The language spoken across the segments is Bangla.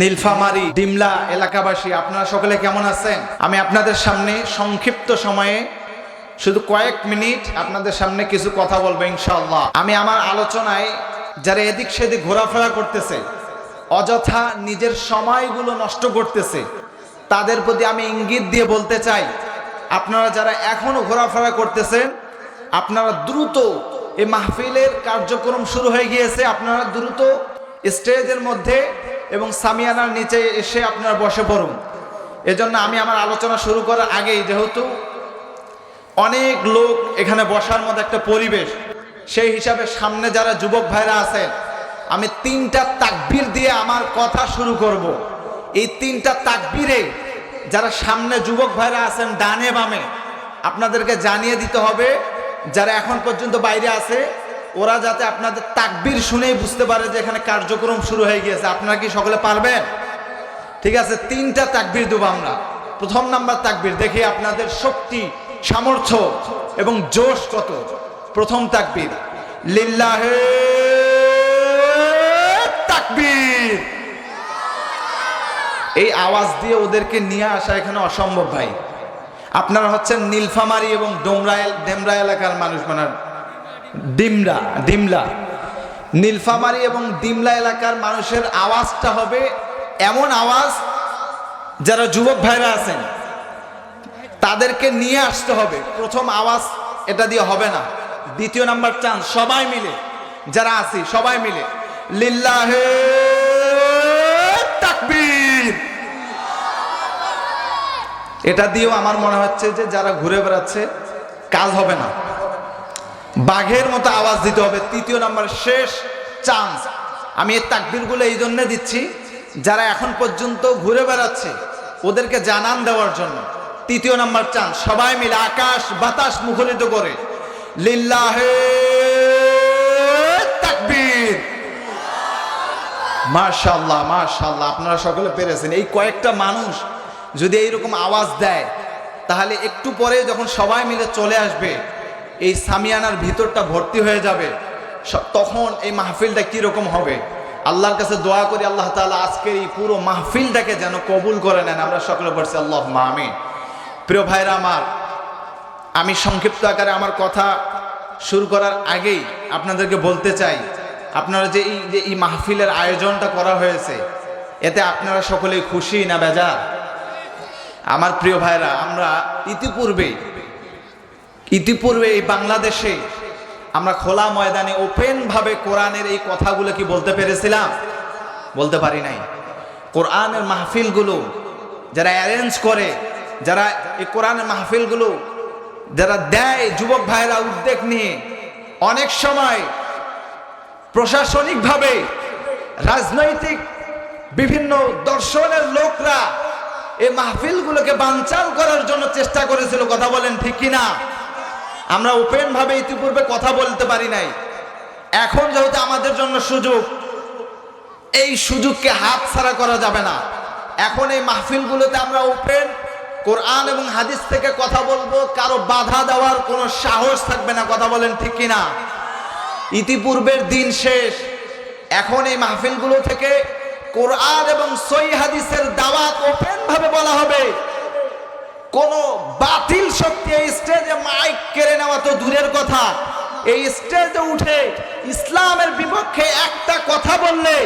নীলফামারি, ডিমলা এলাকাবাসী, আপনারা সকলে কেমন আছেন? আমি আপনাদের সামনে সংক্ষিপ্ত সময়ে শুধু কয়েক মিনিট আপনাদের সামনে কিছু কথা বলব, ইনশাআল্লাহ। আমি আমার আলোচনায় যারা এদিক সেদিক ঘোরাফেরা করতেছে, অযথা নিজের সময়গুলো নষ্ট করতেছে, তাদের প্রতি আমি ইঙ্গিত দিয়ে বলতে চাই, আপনারা যারা এখনও ঘোরাফেরা করতেছেন, আপনারা দ্রুত এই মাহফিলের কার্যক্রম শুরু হয়ে গিয়েছে, আপনারা দ্রুত স্টেজের মধ্যে এবং সামিয়ানার নিচে এসে আপনারা বসে পড়ুন এজন্য আমি আমার আলোচনা শুরু করার আগেই যেহেতু অনেক লোক এখানে বসার মতো একটা পরিবেশ, সেই হিসাবে সামনে যারা যুবক ভাইরা আছেন, আমি তিনটা তাকবির দিয়ে আমার কথা শুরু করব। এই তিনটা তাকবিরে যারা সামনে যুবক ভাইরা আছেন, ডানে বামে, আপনাদেরকে জানিয়ে দিতে হবে, যারা এখন পর্যন্ত বাইরে আছে ওরা যাতে আপনাদের তাকবির শুনেই বুঝতে পারে যে এখানে কার্যক্রম শুরু হয়ে গিয়েছে। আপনারা কি সকলে পারবেন? ঠিক আছে, তিনটা তাকবির দেবো আমরা। প্রথম নাম্বার তাকবির, দেখি আপনাদের শক্তি, সামর্থ্য এবং জোশ কত। প্রথম তাকবীর, লিল্লাহে তাকবির। এই আওয়াজ দিয়ে ওদেরকে নিয়ে আসা এখানে অসম্ভব ভাই। আপনারা হচ্ছেন নীলফামারি এবং ডোমরা ডেমরা এলাকার মানুষ মানে ডিমরা ডিমলা নীলফামারি এবং ডিমলা এলাকার মানুষের আওয়াজটা হবে এমন আওয়াজ যারা যুবক ভাইরা আছেন। তাদেরকে নিয়ে আসতে হবে। প্রথম আওয়াজ এটা দিয়ে হবে না। দ্বিতীয় নাম্বার চান্স সবাই মিলে, যারা আছি, সবাই মিলে। লিল্লাহে তাকবীর। এটা দিয়েও আমার মনে হচ্ছে যে যারা ঘুরে বেড়াচ্ছে, কাজ হবে না। বাঘের মতো আওয়াজ দিতে হবে। তৃতীয় নাম্বার, শেষ চান্স আমি এই তাকবিরগুলো এই জন্য দিচ্ছি, যারা এখন পর্যন্ত ঘুরে বেড়াচ্ছে, ওদেরকে জানান দেওয়ার জন্য। তৃতীয় নাম্বার চান্স সবাই মিলে আকাশ বাতাস মুখরিত করে। লিল্লাহে তাকবীর। মাশাল্লাহ মাশাল্লাহ আপনারা সকলে পেরেছেন। এই কয়েকটা মানুষ যদি এইরকম আওয়াজ দেয়, তাহলে একটু পরে যখন সবাই মিলে চলে আসবে এই সামিয়ানার ভিতরটা ভর্তি হয়ে যাবে। তখন এই মাহফিলটা কীরকম হবে? আল্লাহর কাছে দোয়া করি, আল্লাহ তাআলা আজকের এই পুরো মাহফিলটাকে যেন কবুল করে নেন। আমরা সকলে বলছি আল্লাহ আমি প্রিয় ভাইরা আমার, আমি সংক্ষিপ্ত আকারে আমার কথা শুরু করার আগেই আপনাদেরকে বলতে চাই, আপনারা যে এই যে এই মাহফিলের আয়োজনটা করা হয়েছে, এতে আপনারা সকলেই খুশি না বেজার? আমার প্রিয় ভাইরা, আমরা ইতিপূর্বে ইতিপূর্বে এই বাংলাদেশে আমরা খোলা ময়দানে ওপেনভাবে কোরআনের এই কথাগুলো কি বলতে পেরেছিলাম? বলতে পারি নাই। কোরআনের মাহফিলগুলো যারা অ্যারেঞ্জ করে, যারা এই কোরআনের মাহফিলগুলো যারা দেয় যুবক ভাইরা উদ্যোগ নিয়ে, অনেক সময় প্রশাসনিকভাবে রাজনৈতিক বিভিন্ন দর্শনের লোকরা এই মাহফিলগুলোকে বানচাল করার জন্য চেষ্টা করেছিল, কথা বলেন ঠিক কিনা? আমরা ওপেন ভাবে ইতিপূর্বে কথা বলতে পারি নাই। এখন যেহেতু আমাদের জন্য সুযোগ, এই সুযোগকে হাত ছাড়া করা যাবে না। এখন এই মাহফিলগুলোতে আমরা ওপেন, কোরআন এবং হাদিস থেকে কথা বলব, কারও বাধা দেওয়ার কোনো সাহস থাকবে না, কথা বলেন ঠিক কিনা? ইতিপূর্বের দিন শেষ। এখন এই মাহফিলগুলো থেকে কোরআন এবং সই হাদিসের দাওয়াত ওপেন ভাবে বলা হবে। কোন বাতিল শক্তি দূরের কথা। এই স্টেজে উঠে ইসলামের বিপক্ষে একটা কথা বললে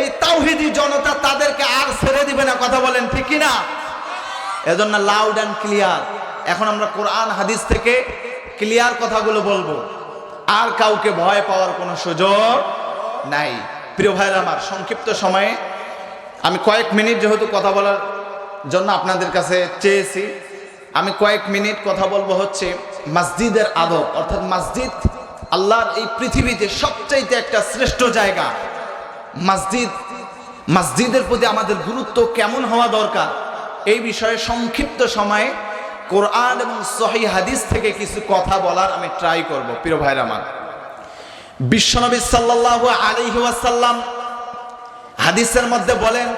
এই তাওহিদি জনতা তাদেরকে আর ছেড়ে দিবে না, কথা বলেন ঠিক না এজন্য লাউড অ্যান্ড ক্লিয়ার এখন আমরা কোরআন, হাদিস থেকে ক্লিয়ার কথাগুলো বলব। আর কাউকে ভয় পাওয়ার কোনো সুযোগ নাই। প্রিয় ভাইরা আমার, সংক্ষিপ্ত সময়ে আমি কয়েক মিনিট যেহেতু কথা বলার জন্য আপনাদের কাছে চেয়েছি আমি কয়েক মিনিট কথা বলব হচ্ছে মসজিদের আদব, অর্থাৎ মসজিদ আল্লাহর এই পৃথিবীতে সবচাইতে একটা শ্রেষ্ঠ জায়গা। মসজিদ, মসজিদের প্রতি আমাদের গুরুত্ব কেমন হওয়া দরকার? এই বিষয়ে সংক্ষিপ্ত সময়ে কোরআন এবং সহি হাদিস থেকে কিছু কথা বলার আমি ট্রাই করব, প্রিয় ভাইরা আমার। বিশ্বনবী সাল্লাল্লাহু আলাইহি ওয়াসাল্লাম হাদিসের মধ্যে বলেন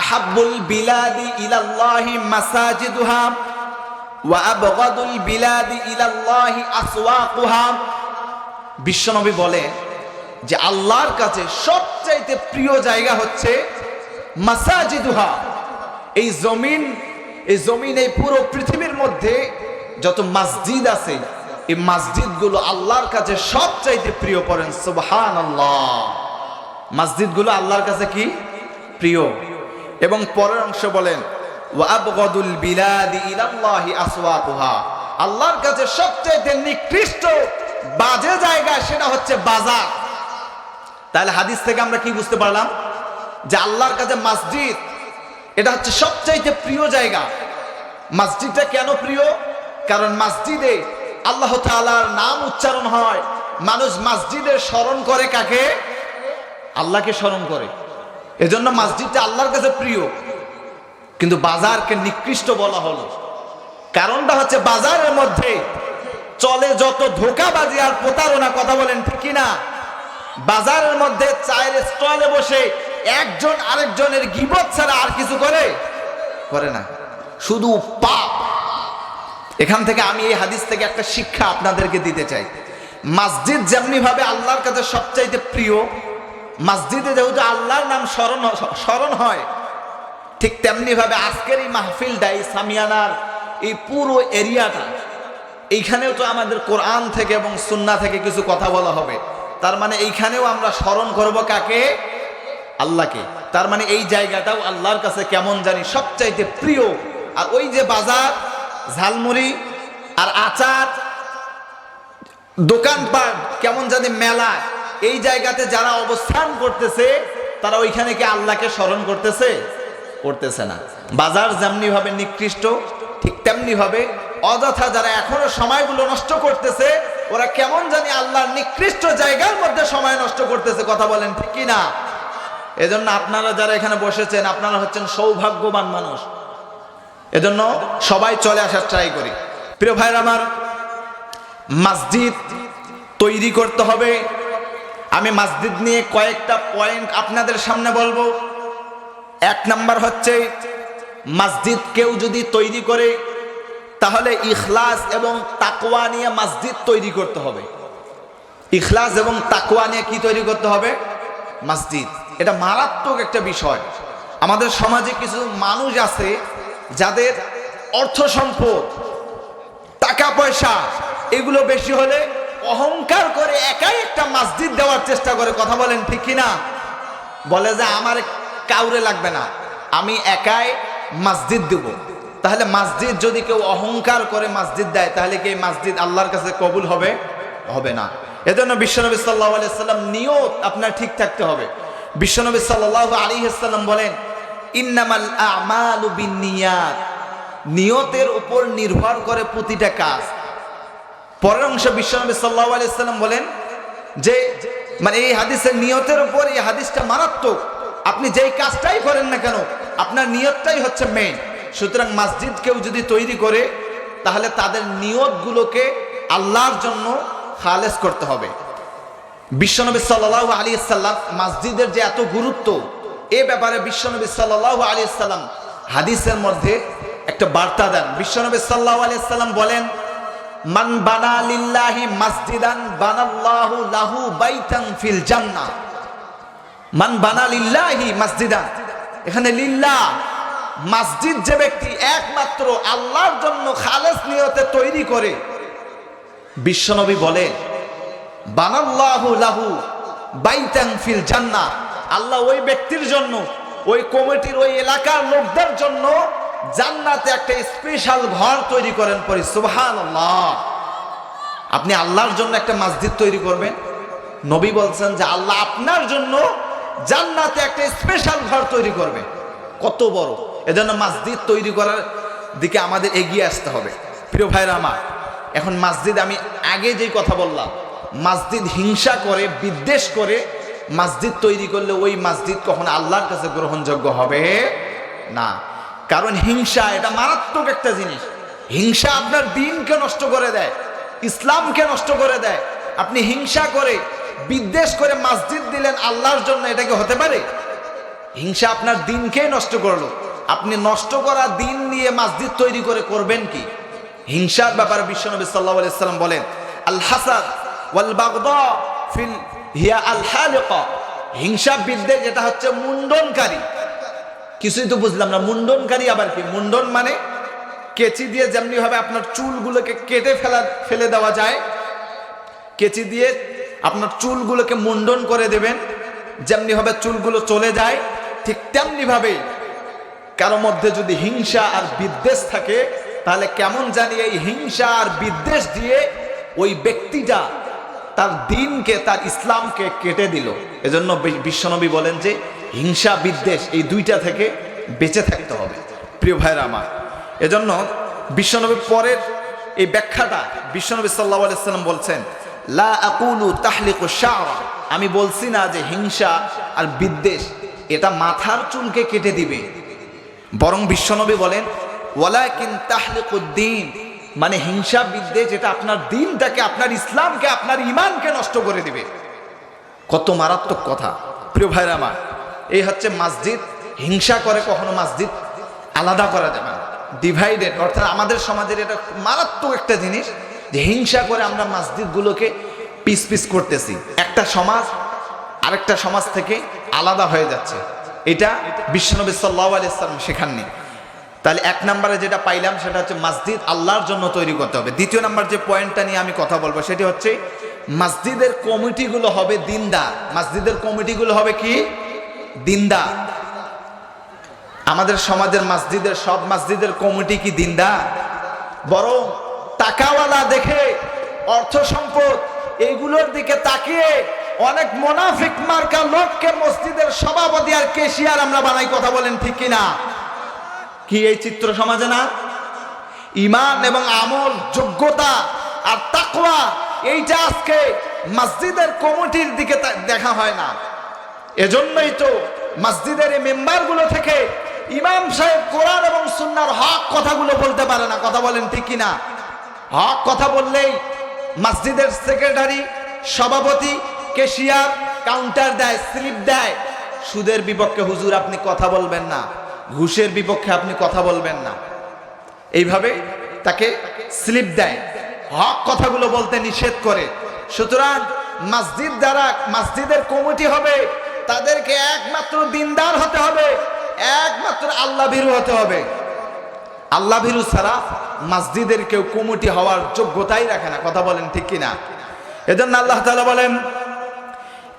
আহাব্বুল বিলাদি ইলাল্লাহি মাসাজিদুহা ওয়া আবগাদুল বিলাদি ইলাল্লাহি আসওয়াকুহা। বিশ্বনবী বলে যে আল্লাহর কাছে সবচাইতে প্রিয় জায়গা হচ্ছে মাসাজিদুহা। এই জমিন এই জমিন, এই পুরো পৃথিবীর মধ্যে যত মসজিদ আছে, এই মসজিদগুলো আল্লাহর কাছে সবচাইতে প্রিয় পড়েন সুবহান আল্লাহ মসজিদগুলো আল্লাহর কাছে কি? প্রিয়। এবং পরের অংশ বলেন আল্লাহর কাছে সবচাইতে নিকৃষ্ট বাজে জায়গা সেটা হচ্ছে বাজার। তাহলে হাদিস থেকে আমরা কি বুঝতে পারলাম? যে আল্লাহর কাছে মসজিদ, এটা হচ্ছে সবচাইতে প্রিয় জায়গা। মসজিদটা কেন প্রিয়? কারণ মসজিদে আল্লাহ তাআলার নাম উচ্চারণ হয়। মানুষ মসজিদের স্মরণ করে কাকে? আল্লাহকে স্মরণ করে। এজন্য মসজিদটা আল্লাহর কাছে প্রিয়। কিন্তু বাজারকে নিকৃষ্ট বলা হলো। কারণটা হচ্ছে বাজারের মধ্যে চলে যত ধোকাবাজি আর প্রতারণা কথা বলেন ঠিক না বাজারের মধ্যে চায়ের স্টলে বসে একজন আরেকজনের গিবত ছাড়া আর কিছু করে? করে না। শুধু পাপ। এখান থেকে আমি এই হাদিস থেকে একটা শিক্ষা আপনাদেরকে দিতে চাই। মসজিদ যেমনি ভাবে আল্লাহর কাছে সবচাইতে প্রিয় মসজিদে যেহেতু আল্লাহর নাম স্মরণ স্মরণ হয়, ঠিক তেমনি ভাবে আজকের এই মাহফিলটা এই সামিয়ানার এই পুরো এরিয়াটা, এইখানেও তো আমাদের কোরআন থেকে এবং সুন্না থেকে কিছু কথা বলা হবে। তার মানে এইখানেও আমরা স্মরণ করব কাকে? আল্লাহকে। তার মানে এই জায়গাটাও আল্লাহর কাছে কেমন জানি সবচাইতে প্রিয়। আর ওই যে বাজার, ঝালমুড়ি আর আচার, দোকানপাট, কেমন জানি মেলা এই জায়গাতে যারা অবস্থান করতেছে, তারা ওইখানে কি আল্লাহকে স্মরণ করতেছে? করতেছে না। বাজার যেমনি ভাবে নিকৃষ্ট, ঠিক তেমনি ভাবে অযথা যারা এখনও সময়গুলো নষ্ট করতেছে, ওরা কেমন জানি আল্লাহর নিকৃষ্ট জায়গার মধ্যে সময় নষ্ট করতেছে, কথা বলেন ঠিকই না? এজন্য আপনারা যারা এখানে বসেছেন, আপনারা হচ্ছেন সৌভাগ্যবান মানুষ। এজন্য সবাই চলে আসার ট্রাই করি। প্রিয় ভাইয়ের আমার, মসজিদ তৈরি করতে হবে। আমি মসজিদ নিয়ে কয়েকটা পয়েন্ট আপনাদের সামনে বলব। এক নাম্বার হচ্ছে মসজিদ কেউ যদি তৈরি করে, তাহলে ইখলাস এবং তাকওয়া নিয়ে মসজিদ তৈরি করতে হবে। ইখলাস এবং তাকওয়া নিয়ে কি তৈরি করতে হবে? মসজিদ এটা মারাত্মক একটা বিষয়। আমাদের সমাজে কিছু মানুষ আছে, যাদের অর্থ সম্পদ, টাকা পয়সা, এগুলো বেশি হলে অহংকার করে একাই একটা মসজিদ দেওয়ার চেষ্টা করে, কথা বলেন ঠিক কিনা? বলে যে আমার কাউরে লাগবে না, আমি একাই মসজিদ দেব। তাহলে মসজিদ যদি কেউ অহংকার করে মসজিদ দেয়, তাহলে কি মসজিদ আল্লাহর কাছে কবুল হবে? হবে না। এজন্য বিশ্বনবী সাল্লাহ আলাইসাল্লাম নিয়ত আপনার ঠিক থাকতে হবে। বিশ্বনবী সাল্লাহ আলী সাল্লাম বলেন, ইন্নামাল আমালু নিয়তের উপর নির্ভর করে প্রতিটা কাজ। পরের অংশ বিশ্বনবী সাল্লাহ আলাইসাল্লাম বলেন যে মানে এই হাদিসের নিয়তের উপর এই হাদিসটা মারাত্মক। আপনি যেই কাজটাই করেন না কেন, আপনার নিয়তটাই হচ্ছে মেইন সুতরাং মসজিদ কেউ যদি তৈরি করে, তাহলে তাদের নিয়তগুলোকে আল্লাহর জন্য খালেজ করতে হবে। বিশ্বনবী সাল্লাহ আলী সাল্লাম মসজিদের যে এত গুরুত্ব, এ ব্যাপারে বিশ্বনবী সাল্লাহ আলী সাল্লাম হাদিসের মধ্যে একটা বার্তা দেন। বিশ্বনবী সাল্লাহ আলী সাল্লাম বলেন মান বানা লিল্লাহি মসজিদান বানাল্লাহু লাহু বাইতান ফিল জান্নাহ। মান বানা লিল্লাহি মসজিদান। এখানে লিল্লাহ মসজিদ যে ব্যক্তি একমাত্র আল্লাহর জন্য খালেস নিয়তে তৈরি করে, বিশ্বনবী বলেন বানাল্লাহু লাহু বাইতান ফিল জান্নাহ। আল্লাহ ওই ব্যক্তির জন্য, ওই কমিটির ওই এলাকার লোকদের জন্য জান্নাতে একটা স্পেশাল ঘর তৈরি করেন পরে সুবহান আপনি আল্লাহর জন্য একটা মসজিদ তৈরি করবেন। নবী বলছেন যে আল্লাহ আপনার জন্য জান্নাতে একটা স্পেশাল ঘর তৈরি করবে। কত বড়। এজন্য মসজিদ তৈরি করার দিকে আমাদের এগিয়ে আসতে হবে। প্রিয় ভাইরা আমার, এখন মসজিদ আমি আগে যেই কথা বললাম, মসজিদ হিংসা করে, বিদ্বেষ করে মসজিদ তৈরি করলে ওই মসজিদ কখন আল্লাহর কাছে গ্রহণযোগ্য হবে না। কারণ হিংসা এটা মারাত্মক একটা জিনিস। হিংসা আপনার দিনকে নষ্ট করে দেয়, ইসলামকে নষ্ট করে দেয়। আপনি হিংসা করে বিদ্বেষ করে মসজিদ দিলেন আল্লাহর জন্য, এটা কি হতে পারে? হিংসা আপনার দিনকেই নষ্ট করল। আপনি নষ্ট করা দিন নিয়ে মসজিদ তৈরি করে করবেন কি? হিংসার ব্যাপারে বিশ্বনবী সাল্লাহ আলাইসাল্লাম বলেন আল হাসাদ ওয়াল বাগদা ফিল, হিয়া আল হিংসা বিদ্যে যেটা হচ্ছে মুন্ডনকারী। কিছুই তো বুঝলাম না। মুন্ডনকারী আবার কি? মুন্ডন মানে কেচি দিয়ে যেমনি ভাবে আপনার চুলগুলোকে কেটে ফেলা, ফেলে দেওয়া যায়, কেচি দিয়ে আপনার চুলগুলোকে মুন্ডন করে দেবেন যেমনি ভাবে চুলগুলো চলে যায়, ঠিক তেমনি ভাবে কারও মধ্যে যদি হিংসা আর বিদ্বেষ থাকে, তাহলে কেমন জানি এই হিংসা আর বিদ্বেষ দিয়ে ওই ব্যক্তিটা তার দিনকে, তার ইসলামকে কেটে দিল। এজন্য বিশ্বনবী বলেন যে, হিংসা, বিদ্বেষ এই দুইটা থেকে বেঁচে থাকতে হবে। প্রিয় ভাইরা আমার, এজন্য বিশ্বনবী পরের এই ব্যাখ্যাটা বিশ্বনবী সাল্লাহ আলাইসাল্লাম বলছেন, লা আমি বলছি না যে হিংসা আর বিদ্বেষ, এটা মাথার চুলকে কেটে দিবে। বরং বিশ্বনবী বলেন, ওয়ালাকিন তাহলিকুদ্দিন মানে হিংসা বিদ্বেষ যেটা আপনার দিনটাকে, আপনার ইসলামকে, আপনার ইমানকে নষ্ট করে দিবে। কত মারাত্মক কথা। প্রিয় ভাইরা আমার, এই হচ্ছে মসজিদ। হিংসা করে কখনো মসজিদ আলাদা করা যাবে না। ডিভাইডেড অর্থাৎ আমাদের সমাজের এটা মারাত্মক একটা জিনিস যে হিংসা করে আমরা মসজিদগুলোকে পিস পিস করতেছি। একটা সমাজ আরেকটা সমাজ থেকে আলাদা হয়ে যাচ্ছে। এটা বিশ্বনবী সাল্লাহ আলাইসাল্লাম শেখাননি। তাহলে এক নম্বরে যেটা পাইলাম সেটা হচ্ছে মসজিদ আল্লাহর জন্য তৈরি করতে হবে। দ্বিতীয় নাম্বার যে পয়েন্টটা নিয়ে আমি কথা বলব সেটি হচ্ছে মসজিদের কমিটিগুলো হবে দিনদার। মসজিদের কমিটিগুলো হবে কি? দিনদার। আমাদের সমাজের মসজিদের সব মসজিদের কমিটি কি দিনদার? বরং টাকাওয়ালা দেখে, অর্থ সম্পদ এইগুলোর দিকে তাকিয়ে অনেক মোনাফিক মার্কা লোককে মসজিদের সভাপতি আর কেশিয়ার আমরা বানাই কথা বলেন ঠিক কিনা? কি এই চিত্র সমাজে না? ইমান এবং আমল, যোগ্যতা আর তাকওয়া, এইটা আজকে মসজিদের কমিটির দিকে দেখা হয় না। এজন্যই তো মসজিদের এই মেম্বারগুলো থেকে ইমাম সাহেব কোরআন এবং সুন্নার হক কথাগুলো বলতে পারে না। কথা বলেন ঠিক কিনা? হক কথা বললেই মসজিদের সেক্রেটারি, সভাপতি কেশিয়ার কাউন্টার দেয়, স্লিপ দেয়। সুদের বিপক্ষে হুজুর আপনি কথা বলবেন না। ঘুষের বিপক্ষে আপনি কথা বলবেন না। এইভাবে তাকে স্লিপ দেয়। হক কথাগুলো বলতে নিষেধ করে। সুতরাং মসজিদ দ্বারা মসজিদের কমিটি হবে, তাদেরকে একমাত্র দিনদার হতে হবে, একমাত্র আল্লাহ ভীরু হতে হবে। আল্লাহ ভীরু ছাড়া মসজিদের কেউ কমিটি হওয়ার যোগ্যতাই রাখে না। কথা বলেন ঠিক কিনা? এজন্য আল্লাহ তাআলা বলেন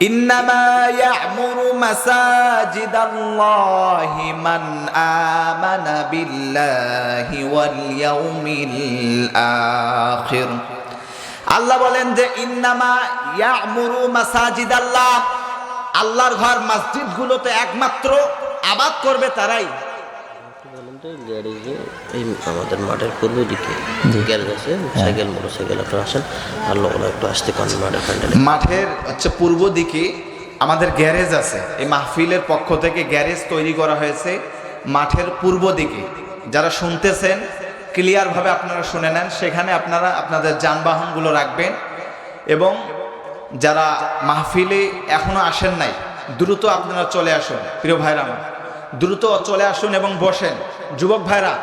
إنما يعمر مساجد الله من آمن بالله واليوم الآخر আল্লাহ বলেন যে ইন্নামা ইয়ামুরু মাসাজিদ আল্লাহ আল্লাহর ঘর মসজিদগুলোতে একমাত্র আবাদ করবে তারাই বলেন তো গ্যারেজে এই আমাদের মাঠের পূর্ব দিকে গ্যারেজ আছে সাইকেল মোটর সাইকেল আপনারা আসেন আর লোকরা একটু আসতে পারেন মাঠের প্যান্ডেলে মাঠের হচ্ছে পূর্ব দিকে আমাদের গ্যারেজ আছে এই মাহফিলের পক্ষ থেকে গ্যারেজ তৈরি করা হয়েছে মাঠের পূর্ব দিকে। যারা শুনতেছেন ক্লিয়ারভাবে আপনারা শুনে নেন সেখানে আপনারা আপনাদের যানবাহনগুলো রাখবেন এবং যারা মাহফিলে এখনও আসেন নাই দ্রুত আপনারা চলে আসুন প্রিয় ভাইরা আমার। দ্রুত চলে আসুন এবং বসেন। যুবক ভাইরা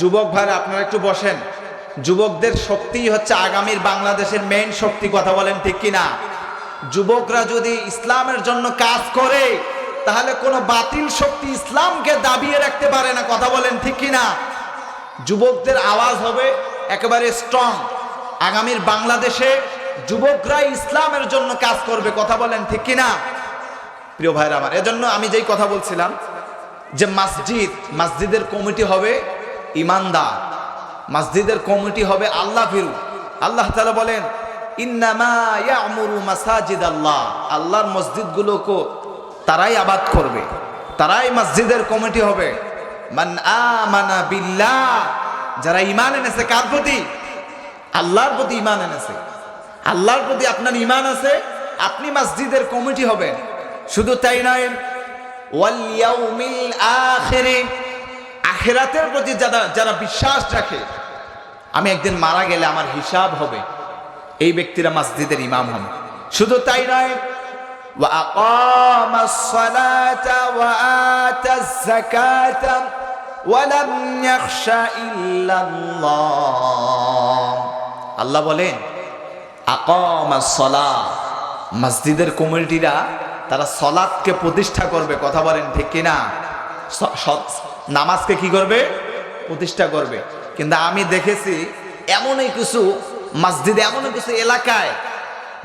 যুবক ভাইরা, আপনারা একটু বসেন। যুবকদের শক্তিই হচ্ছে আগামীর বাংলাদেশের মেইন শক্তি, কথা বলেন ঠিক কিনা? যুবকরা যদি ইসলামের জন্য কাজ করে, তাহলে কোনো বাতিল শক্তি ইসলামকে দাবিয়ে রাখতে পারে না, কথা বলেন ঠিক কিনা? যুবকদের আওয়াজ হবে একেবারে স্ট্রং আগামীর বাংলাদেশে যুবকরা ইসলামের জন্য কাজ করবে, কথা বলেন ঠিক কিনা? প্রিয় ভাইরা আমার, এজন্য আমি যেই কথা বলছিলাম যে মসজিদ, মসজিদের কমিটি হবে ইমানদার। মসজিদের কমিটি হবে আল্লাহ ফিরু। আল্লাহ তালা বলেন মাসাজিদ আল্লাহ আল্লাহর মসজিদগুলোকে তারাই আবাদ করবে, তারাই মসজিদের কমিটি হবে। মান যারা ইমান এনেছে কার প্রতি? আল্লাহর প্রতি ইমান এনেছে। আল্লাহর প্রতি আপনার ইমান আছে, আপনি মসজিদের কমিটি হবেন। শুধু তাই নয় ওয়াল ইয়াউমিল আখিরে আখিরাতের প্রতি যারা যারা বিশ্বাস রাখে আমি একদিন মারা গেলে আমার হিসাব হবে এই ব্যক্তিরা মসজিদের ইমাম হবে শুধু তাই নয় وأقام الصلاة وآتى الزكاة ولم يخش إلا الله আল্লাহ বলেন আকামা সলা মসজিদের কমিটিরা তারা সলাৎকে প্রতিষ্ঠা করবে, কথা বলেন ঠিক কিনা? নামাজকে কি করবে? প্রতিষ্ঠা করবে। কিন্তু আমি দেখেছি এমনই কিছু মসজিদে, এমনই কিছু এলাকায়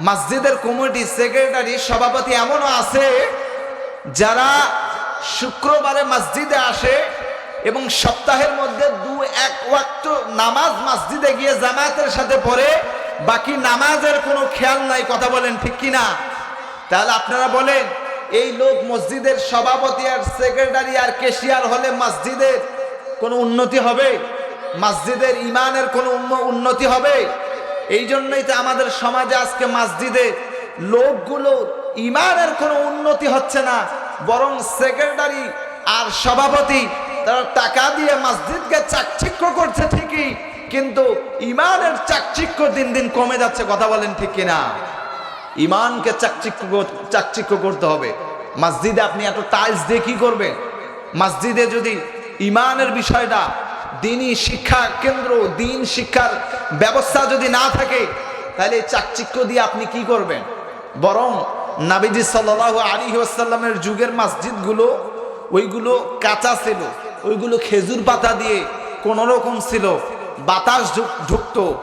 মসজিদের কমিটি সেক্রেটারি, সভাপতি এমনও আছে যারা শুক্রবারে মসজিদে আসে এবং সপ্তাহের মধ্যে দু এক ওয়াক্ত নামাজ মসজিদে গিয়ে জামায়াতের সাথে পড়ে, বাকি নামাজের কোনো খেয়াল নাই, কথা বলেন ঠিক কি না তাহলে আপনারা বলেন, এই লোক মসজিদের সভাপতি আর সেক্রেটারি আর কেশিয়ার হলে মসজিদের কোনো উন্নতি হবে? মসজিদের ইমানের কোনো উন্নতি হবে? এই জন্যই তো আমাদের সমাজে আজকে মসজিদে লোকগুলো ইমানের কোনো উন্নতি হচ্ছে না, বরং সেক্রেটারি আর সভাপতি তারা টাকা দিয়ে মসজিদকে চাকচিক্য করছে ঠিকই, কিন্তু ইমানের চাকচিক্য দিন দিন কমে যাচ্ছে, কথা বলেন ঠিক কিনা? ইমানকে চাকচিক্য চাকচিক্য করতে হবে। মসজিদে আপনি এত টাইলস দিয়ে কি করবেন? মসজিদে যদি ইমানের বিষয়টা দিনই শিক্ষা কেন্দ্র, দিন শিক্ষার ব্যবস্থা যদি না থাকে, তাহলে চাকচিক্য দিয়ে আপনি কি করবেন? বরং নাবিজি সাল্লাহ আলী আসাল্লামের যুগের মসজিদগুলো, ওইগুলো কাঁচা ছিল, ওইগুলো খেজুর পাতা দিয়ে কোনোরকম ছিল, বাতাস ঢুক- ঢুকতো,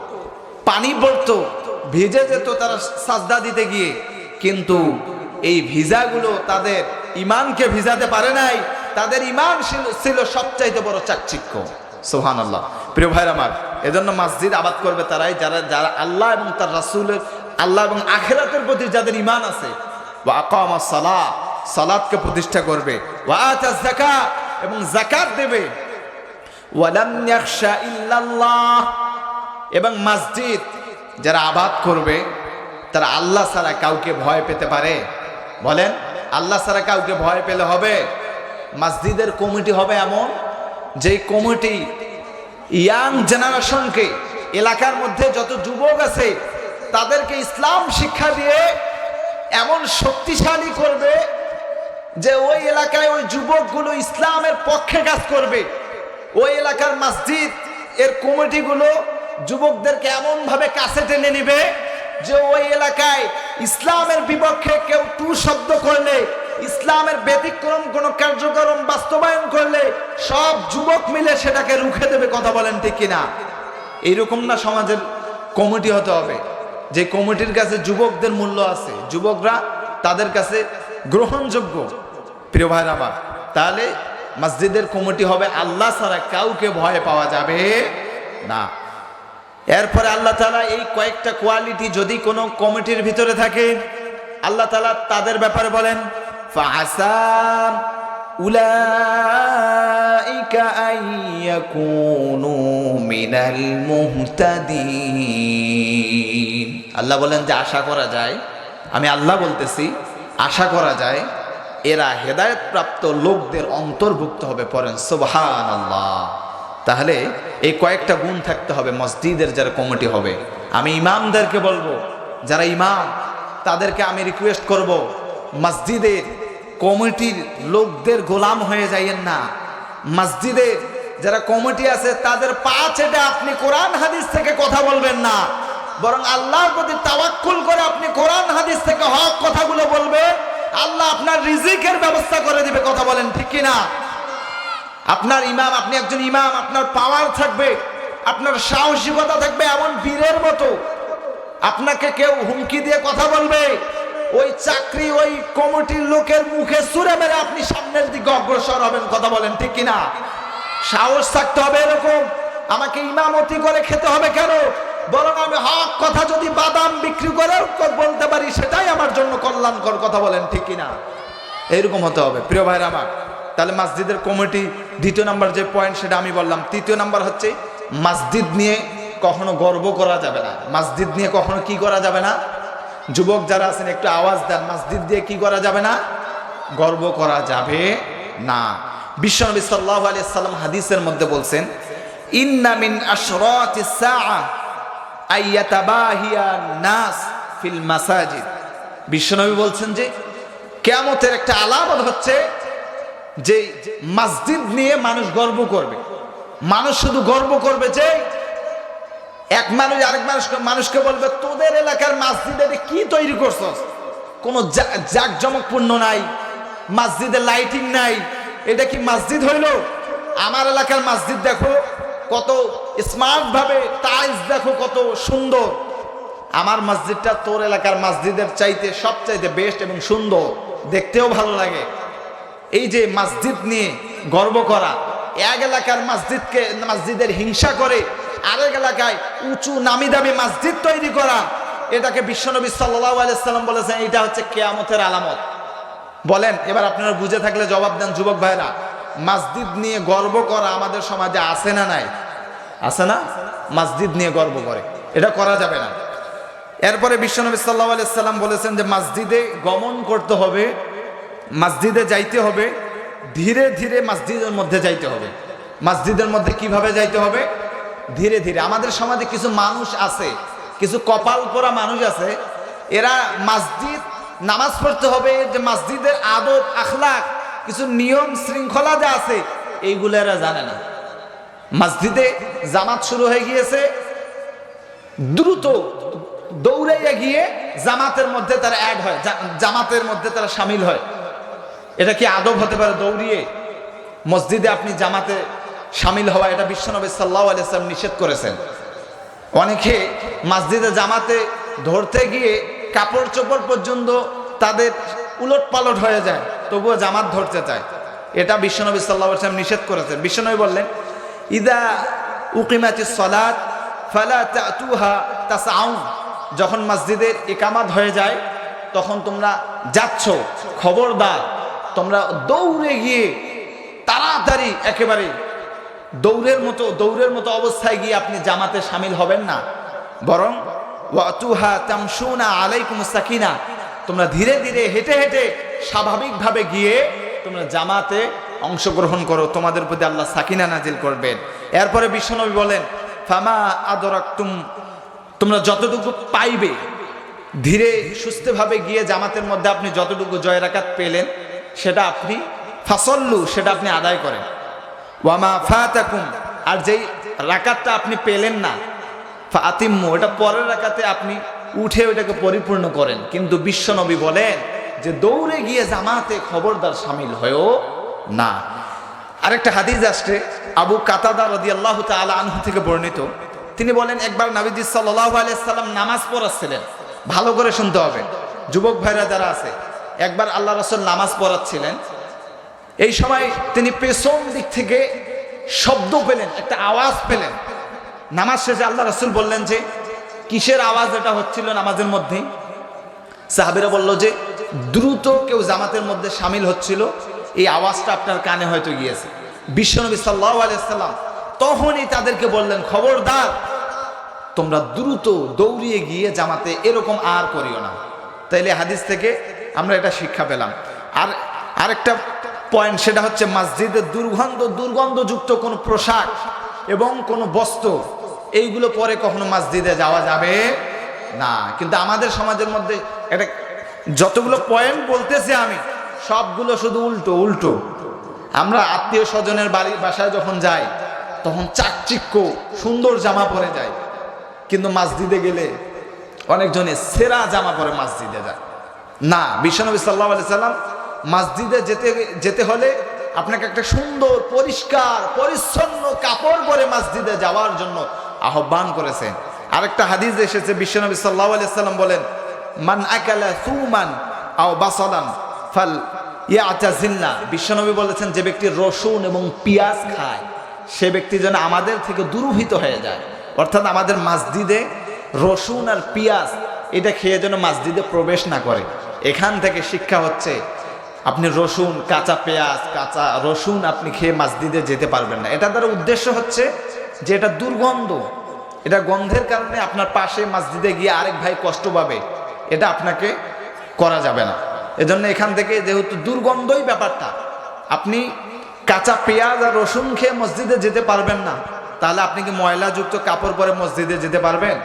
পানি পড়তো ভিজে যেত তারা সাজদা দিতে গিয়ে। কিন্তু এই ভিজাগুলো তাদের ইমানকে ভিজাতে পারে নাই। তাদের ইমান ছিল- সবচাইতে বড় চাকচিক্য। সোহান আল্লাহ প্রিয় ভাইর আমার, এজন্য মসজিদ আবাদ করবে তারাই, যারা যারা আল্লাহ এবং তার রাসূলের, আল্লাহ এবং আখেরাতের প্রতি যাদের ইমান আছে। সালাহ সালাতকে প্রতিষ্ঠা করবে। এবং যাকাত দেবে। ইল্লাল্লাহ, এবং মসজিদ যারা আবাদ করবে, তারা আল্লাহ ছাড়া কাউকে ভয় পেতে পারে। বলেন, আল্লাহ ছাড়া কাউকে ভয় পেলে হবে? মসজিদের কমিটি হবে এমন যে কমিটি ইয়াং জেনারেশনকে, এলাকার মধ্যে যত যুবক আছে, তাদেরকে ইসলাম শিক্ষা দিয়ে এমন শক্তিশালী করবে যে ওই এলাকায় ওই যুবকগুলো ইসলামের পক্ষে কাজ করবে। ওই এলাকার মসজিদ, এর কমিটিগুলো যুবকদেরকে এমন ভাবে কাছে টেনে নিবে যে ওই এলাকায় ইসলামের বিপক্ষে কেউ টু শব্দ করলে, ইসলামের ব্যতিক্রম, কোনো কার্যক্রম বাস্তবায়ন করলে সব যুবক মিলে সেটাকে রুখে দেবে, কথা বলেন ঠিক কিনা? এইরকম না সমাজের কমিটি হতে হবে। যে কমিটির কাছে যুবকদের মূল্য আছে, যুবকরা তাদের কাছে গ্রহণযোগ্য। প্রিয় ভাইরা আমার, তাহলে মসজিদের কমিটি হবে আল্লাহ ছাড়া কাউকে ভয় পাওয়া যাবে না। এরপরে আল্লাহ তালা এই কয়েকটা কোয়ালিটি যদি কোনো কমিটির ভিতরে থাকে, আল্লাহ তালা তাদের ব্যাপারে বলেন আল্লাহ বলেন যে, আশা করা যায়, আমি আল্লাহ বলতেছি, আশা করা যায়, এরা হেদায়েত প্রাপ্ত লোকদের অন্তর্ভুক্ত হবে পড়েন। সুবহান আল্লাহ তাহলে এই কয়েকটা গুণ থাকতে হবে, মসজিদের যারা কমিটি হবে। আমি ইমামদেরকে বলব, যারা ইমাম, তাদেরকে আমি রিকোয়েস্ট করব মসজিদের কমিটির লোকদের গোলাম হয়ে যাইয়েন না। মসজিদে যারা কমিটি আছে, তাদের পা চেটে আপনি কোরআন হাদিস থেকে কথা বলবেন না। বরং আল্লাহর প্রতি তাওয়াক্কুল করে আপনি কোরআন হাদিস থেকে হক কথাগুলো বলবেন। আল্লাহ আপনার রিজিকের ব্যবস্থা করে দিবে, কথা বলেন ঠিক কি না আপনার ইমাম, আপনি একজন ইমাম, আপনার পাওয়ার থাকবে, আপনার সাহসিকতা থাকবে এমন বীরের মতো। আপনাকে কেউ হুমকি দিয়ে কথা বলবে, ওই চাকরি, ওই কমিটির লোকের মুখে সুরে মেরে আপনি সামনের দিকে অগ্রসর হবেন, কথা বলেন ঠিক কিনা? সাহস থাকতে হবে এরকম। আমাকে ইমামতি করে খেতে হবে কেন? বরং আমি হক কথা যদি বাদাম বিক্রি করে বলতে পারি, সেটাই আমার জন্য কল্যাণকর, কথা বলেন ঠিক কিনা? এরকম হতে হবে। প্রিয় ভাইরা আমার তাহলে মসজিদের কমিটি দ্বিতীয় নাম্বার যে পয়েন্ট সেটা আমি বললাম। তৃতীয় নাম্বার হচ্ছে মসজিদ নিয়ে কখনো গর্ব করা যাবে না। মসজিদ নিয়ে কখনো কি করা যাবে না? যুবক যারা আছেন, একটু আওয়াজ দেন মসজিদ দিয়ে কি করা যাবে না? গর্ব করা যাবে না। বিশ্বনবী সাল্লাহ আলি সাল্লাম হাদিসের মধ্যে বলছেন, ইন্না মিন আশরাতি সাআ আইয়াতাবাহিয়া নাস ফিল মাসাজিদ। বিশ্বনবী বলছেন যে, কেয়ামতের একটা আলামত হচ্ছে যে মসজিদ নিয়ে মানুষ গর্ব করবে। মানুষ শুধু গর্ব করবে যে এক মানুষ আরেক মানুষ মানুষকে বলবে, তোদের এলাকার মসজিদে কি তৈরি করছস? কোনো জাকজমকপূর্ণ নাই, মসজিদে লাইটিং নাই। এটা কি মসজিদ হইল? আমার এলাকার মসজিদ দেখো কত স্মার্ট ভাবে টাইলস দেখো কত সুন্দর। আমার মসজিদটা তোর এলাকার মসজিদের চাইতে সবচাইতে বেস্ট এবং সুন্দর। দেখতেও ভালো লাগে। এই যে মসজিদ নিয়ে গর্ব করা, এক এলাকার মসজিদকে, মসজিদের হিংসা করে আরেক এলাকায় উঁচু নামি দামি মসজিদ তৈরি করা, এটাকে বিশ্বনবী সাল্লাহ আলাইসাল্লাম বলেছেন, এটা হচ্ছে কেয়ামতের আলামত। বলেন, এবার আপনারা বুঝে থাকলে জবাব দেন যুবক ভাইরা, মসজিদ নিয়ে গর্ব করা আমাদের সমাজে আছে না নাই? আছে না? মসজিদ নিয়ে গর্ব করে, এটা করা যাবে না। এরপরে বিশ্বনবী সাল্লাহ আলাইসাল্লাম বলেছেন যে মসজিদে গমন করতে হবে মসজিদে যাইতে হবে, ধীরে ধীরে মসজিদের মধ্যে যাইতে হবে। মসজিদের মধ্যে কীভাবে যাইতে হবে? ধীরে ধীরে। আমাদের সমাজে কিছু মানুষ আছে, কিছু কপাল করা মানুষ আছে, এরা মসজিদ, নামাজ পড়তে হবে যে মসজিদের আদব আখলাক কিছু নিয়ম, শৃঙ্খলা যা আছে, এইগুলো এরা জানে না। মসজিদে জামাত শুরু হয়ে গিয়েছে। দ্রুত দৌড়াইয়া গিয়ে জামাতের মধ্যে তারা অ্যাড হয়। জামাতের মধ্যে তারা সামিল হয়। এটা কি আদব হতে পারে দৌড়িয়ে? মসজিদে আপনি জামাতে সামিল হওয়া, এটা বিশ্বনবী সাল্লাহ আলিয়াল্লাম নিষেধ করেছেন। অনেকে মসজিদে, জামাতে ধরতে গিয়ে কাপড় চোপড় পর্যন্ত তাদের উলট পালট হয়ে যায়, তবুও জামাত ধরতে চায়। এটা বিশ্বনবী সাল্লাহ আসলাম নিষেধ করেছেন। বিশ্বনবী বললেন, ইদা উকিমাতি সলাত ফালা তাতুহা তাসাউন। যখন মসজিদের একামাত হয়ে যায়, তখন তোমরা যাচ্ছ, খবরদার তোমরা দৌড়ে গিয়ে তাড়াতাড়ি একেবারে দৌড়ের মতো দৌড়ের মতো অবস্থায় গিয়ে আপনি জামাতে সামিল হবেন না। বরং ওয়াতুহা তামসুনা আলাইকুম সাকিনা। তোমরা ধীরে ধীরে হেঁটে হেঁটে স্বাভাবিকভাবে গিয়ে তোমরা জামাতে অংশগ্রহণ করো। তোমাদের প্রতি আল্লাহ সাকিনা নাজিল করবেন। এরপরে বিশ্বনবী বলেন, ফামা আদরাক্তুম, তোমরা যতটুকু পাইবে, ধীরে সুস্থভাবে গিয়ে জামাতের মধ্যে আপনি যতটুকু জয় রাকাত পেলেন সেটা আপনি ফাসল্লু, সেটা আপনি আদায় করেন। ওয়ামা ফাতাকুম, আর যেই রাকাতটা আপনি পেলেন না, ফাতিম্মু, এটা পরের রাকাতে আপনি উঠে ওটাকে পরিপূর্ণ করেন। কিন্তু বিশ্বনবী বলেন যে দৌড়ে গিয়ে জামাতে খবরদার সামিল হয়েও না। আরেকটা হাদিস আসছে, আবু কাতাদা রদি আল্লাহ তালা আনহু থেকে বর্ণিত। তিনি বলেন, একবার নাবিজি সাল্লাহ আলাইসাল্লাম নামাজ পড়াচ্ছিলেন। ভালো করে শুনতে হবে। যুবক ভাইরা যারা আছে একবার আল্লাহ রসুল নামাজ পড়াচ্ছিলেন। এই সময় তিনি পেছন দিক থেকে শব্দ পেলেন, একটা আওয়াজ পেলেন। নামাজ শেষে আল্লাহ রসুল বললেন যে, কিসের আওয়াজ এটা হচ্ছিল নামাজের মধ্যেই সাহাবিরা বলল যে, দ্রুত কেউ জামাতের মধ্যে সামিল হচ্ছিল, এই আওয়াজটা আপনার কানে হয়তো গিয়েছে। বিশ্বনবী সাল্লাহ আলাইসাল্লাম তখনই তাদেরকে বললেন, খবরদার, তোমরা দ্রুত দৌড়িয়ে গিয়ে জামাতে এরকম আর করিও না। তাইলে হাদিস থেকে আমরা এটা শিক্ষা পেলাম। আর আরেকটা পয়েন্ট সেটা হচ্ছে মসজিদের দুর্গন্ধ, দুর্গন্ধযুক্ত কোনো পোশাক এবং কোনো বস্ত্র এইগুলো পরে কখনো মসজিদে যাওয়া যাবে না। কিন্তু আমাদের সমাজের মধ্যে এটা যতগুলো পয়েন্ট বলতেছি আমি, সবগুলো শুধু উল্টো উল্টো। আমরা আত্মীয় স্বজনের বাড়ি, বাসায় যখন যাই, তখন চাকচিক্য, সুন্দর জামা পরে যায় কিন্তু মসজিদে গেলে অনেকজনে সেরা জামা পরে মসজিদে যায়। না, বিশ্বনবী সাল্লাহ আলি সাল্লাম মসজিদে যেতে যেতে হলে আপনাকে একটা সুন্দর, পরিষ্কার, পরিচ্ছন্ন কাপড় পরে মসজিদে যাওয়ার জন্য আহ্বান করেছেন আরেকটা হাদিস এসেছে, বিশ্বনবী সাল্লাহ আলি সাল্লাম বলেন, মান আকালা সুমান আও বাসালান ফাল ইয়াতাজিল্লা। বিশ্বনবী বলেছেন, যে ব্যক্তি রসুন এবং পিয়াজ খায়, সে ব্যক্তি যেন আমাদের থেকে দূরভূত হয়ে যায়। অর্থাৎ আমাদের মসজিদে রসুন আর পিয়াজ, এটা খেয়ে যেন মসজিদে প্রবেশ না করে। এখান থেকে শিক্ষা হচ্ছে, আপনি রসুন, কাঁচা পেঁয়াজ, কাঁচা রসুন আপনি খেয়ে মসজিদে যেতে পারবেন না। এটা দ্বারা উদ্দেশ্য হচ্ছে যে এটা দুর্গন্ধ। এটা গন্ধের কারণে আপনার পাশে মসজিদে গিয়ে আরেক ভাই কষ্ট পাবে, এটা আপনাকে করা যাবে না। এজন্য এখান থেকে যেহেতু দুর্গন্ধই ব্যাপারটা, আপনি কাঁচা পেঁয়াজ আর রসুন খেয়ে মসজিদে যেতে পারবেন না, তাহলে আপনি কি ময়লাযুক্ত কাপড় পরে মসজিদে যেতে পারবেন?